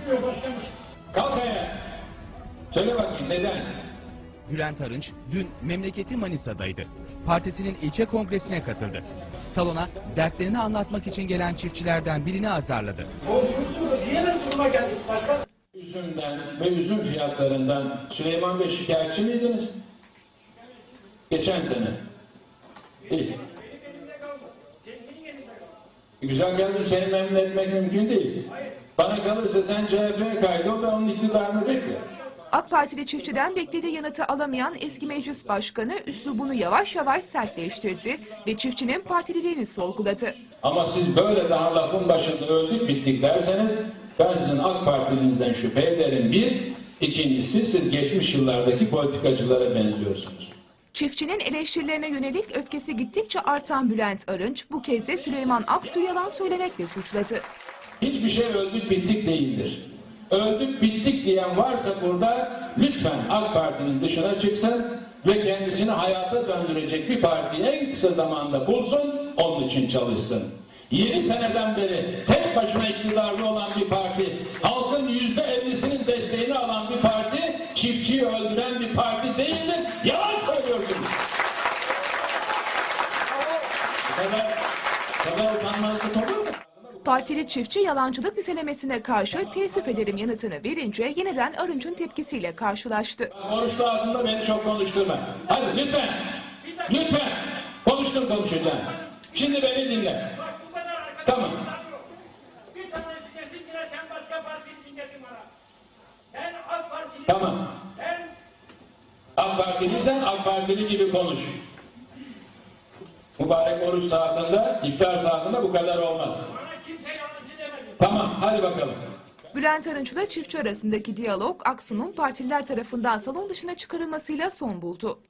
gitmiyor başkanım. Kalk ayağa. Söyle bakayım neden? Bülent Arınç dün memleketi Manisa'daydı. Partisinin ilçe kongresine katıldı. Salona dertlerini anlatmak için gelen çiftçilerden birini azarladı. Korkuyorsunuz. Niye ben duruma geldik başkan? Üzümden ve üzüm fiyatlarından Süleyman Bey şikayetçi miydiniz? Geçen sene. İyi. Güzel geldim seni memnun etmek mümkün değil. Bana kalırsa sen CHP'ye kaydol ve onun iktidarını bekle. AK Partili çiftçiden beklediği yanıtı alamayan eski meclis başkanı üslubunu yavaş yavaş sertleştirdi ve çiftçinin partililiğini sorguladı. Ama siz böyle daha lafın başında öldük bittik derseniz ben sizin AK Parti'nizden şüphe ederim. Bir, ikincisi siz geçmiş yıllardaki politikacılara benziyorsunuz. Çiftçinin eleştirilerine yönelik öfkesi gittikçe artan Bülent Arınç bu kez de Süleyman Aksu'yu yalan söylemekle suçladı. Hiçbir şey öldük bittik değildir. Öldük bittik diyen varsa burada lütfen AK Parti'nin dışına çıksın ve kendisini hayata döndürecek bir partiyi en kısa zamanda bulsun, onun için çalışsın. 7 seneden beri tek başına iktidarlı olan bir parti, halkın yüzde ellisinin desteğini alan bir parti, çiftçiyi öldüren bir parti değildir. Yalan söylüyorsunuz. Bu kadar, bu kadar utanmazlık olur mu? Partili çiftçi yalancılık nitelemesine karşı teessüf ederim yanıtını verince yeniden Arınç'ın tepkisiyle karşılaştı. Konuştu ağzında beni çok konuşturma. Hadi lütfen. Lütfen. Konuştum konuşacağım. Şimdi beni dinle. Tamam. Tamam. AK Partiliysen AK Partili gibi konuş. Mübarek oruç saatinde, iftar saatinde bu kadar olmaz. Tamam hadi bakalım. Bülent Arınç'la çiftçi arasındaki diyalog Aksu'nun partililer tarafından salon dışına çıkarılmasıyla son buldu.